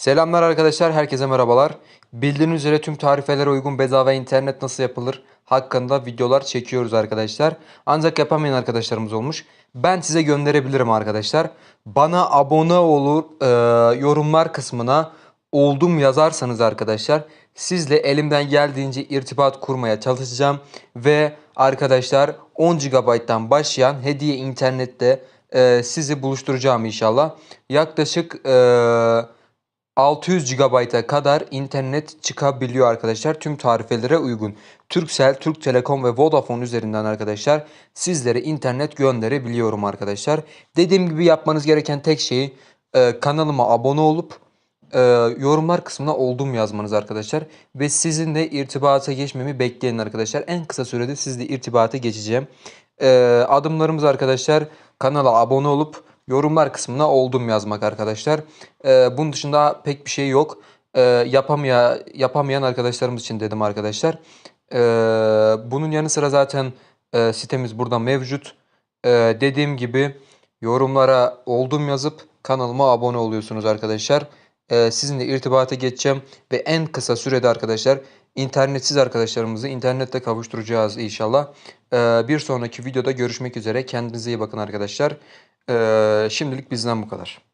Selamlar arkadaşlar, herkese merhabalar. Bildiğiniz üzere tüm tarifelere uygun bedava internet nasıl yapılır hakkında videolar çekiyoruz arkadaşlar. Ancak yapamayan arkadaşlarımız olmuş. Ben size gönderebilirim arkadaşlar. Bana abone olur, e, yorumlar kısmına oldum yazarsanız arkadaşlar sizle elimden geldiğince irtibat kurmaya çalışacağım. Ve arkadaşlar 10 GB'dan başlayan hediye internette e, sizi buluşturacağım inşallah. Yaklaşık... E, 600 GB'a kadar internet çıkabiliyor arkadaşlar. Tüm tarifelere uygun. Turkcell, Türk Telekom ve Vodafone üzerinden arkadaşlar sizlere internet gönderebiliyorum arkadaşlar. Dediğim gibi yapmanız gereken tek şey e, kanalıma abone olup e, yorumlar kısmına oldum yazmanız arkadaşlar. Ve sizinle irtibata geçmemi bekleyin arkadaşlar. En kısa sürede sizle irtibata geçeceğim. E, adımlarımız arkadaşlar kanala abone olup yorumlar kısmına oldum yazmak arkadaşlar. Ee, bunun dışında pek bir şey yok. Ee, yapamaya, yapamayan arkadaşlarımız için dedim arkadaşlar. Ee, bunun yanı sıra zaten e, sitemiz burada mevcut. Ee, dediğim gibi yorumlara oldum yazıp kanalıma abone oluyorsunuz arkadaşlar. Ee, sizinle irtibata geçeceğim ve en kısa sürede arkadaşlar internetsiz arkadaşlarımızı internette kavuşturacağız inşallah. Ee, bir sonraki videoda görüşmek üzere. Kendinize iyi bakın arkadaşlar. Ee, şimdilik bizden bu kadar.